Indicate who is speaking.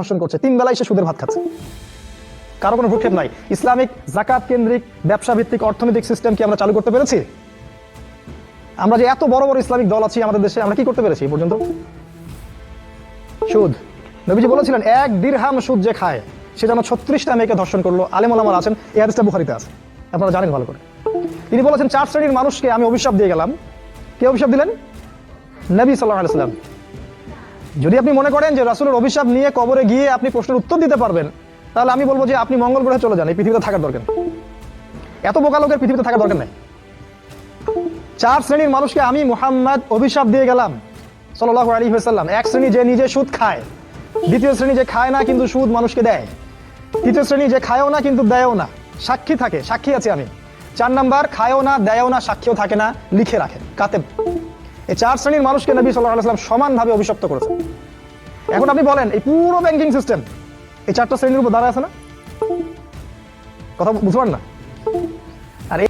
Speaker 1: ধর্ষণ করছে। তিন বেলায় সে সুদের ভাত খাচ্ছে। কারও কোনো ভূক্ষেপ নাই। ইসলামিক, জাকাত কেন্দ্রিক ব্যবসা ভিত্তিক অর্থনৈতিক সিস্টেম কি আমরা চালু করতে পেরেছি? আমরা যে এত বড় বড় ইসলামিক দল আছি আমাদের দেশে, আমরা কি করতে পেরেছি পর্যন্ত? সুদ। নবীজি বলেছিলেন, এক দিরহাম সুদ যে খায়, সে যেন ছত্রিশটা মেয়েকে ধর্ষণ করল। আলেম ওলামার আছেন, এই হাদিসটা বুখারিতে আছে। আপনারা জানেন ভালো করে। তিনি বলেছেন, চার শ্রেণির মানুষকে আমি অভিশাপ দিয়ে গেলাম। কে অভিশাপ দিলেন? নবী সাল্লাহ আলাইসাল্লাম যদি আপনি মনে করেন যে রাসুলের অভিশাপ নিয়ে কবরে গিয়ে আপনি প্রশ্নের উত্তর দিতে পারবেন, তাহলে আমি বলব যে আপনি মঙ্গল গ্রহে চলে যান, এই পৃথিবীতে থাকার দরকার এত বোকা লোকের পৃথিবীতে থাকার দরকার নেই। চার শ্রেণির মানুষকে আমি মুহাম্মদ অভিশাপ দিয়ে গেলাম সাল্লাহ আলী সাল্লাম এক শ্রেণি যে নিজে সুদ খায়, দ্বিতীয় শ্রেণি যে খায় না কিন্তু সুদ মানুষকে দেয়, তৃতীয় শ্রেণি যে খায়ও না কিন্তু দেয়ও না, সাক্ষী থাকে, সাক্ষী আছে আমি। চার নাম্বার, খায়ও না, দেয়ও না, সাক্ষীও থাকে না, লিখে রাখে কাতেব এই চার শ্রেণির মানুষকে নবী সাল্লাহ আলাইহি সাল্লাম সমানভাবে অভিশপ্ত করেছে। এখন আপনি বলেন, এই পুরো ব্যাংকিং সিস্টেম এই চারটা শ্রেণির উপর দাঁড়ায় আছে না? কথা বুঝবেন না?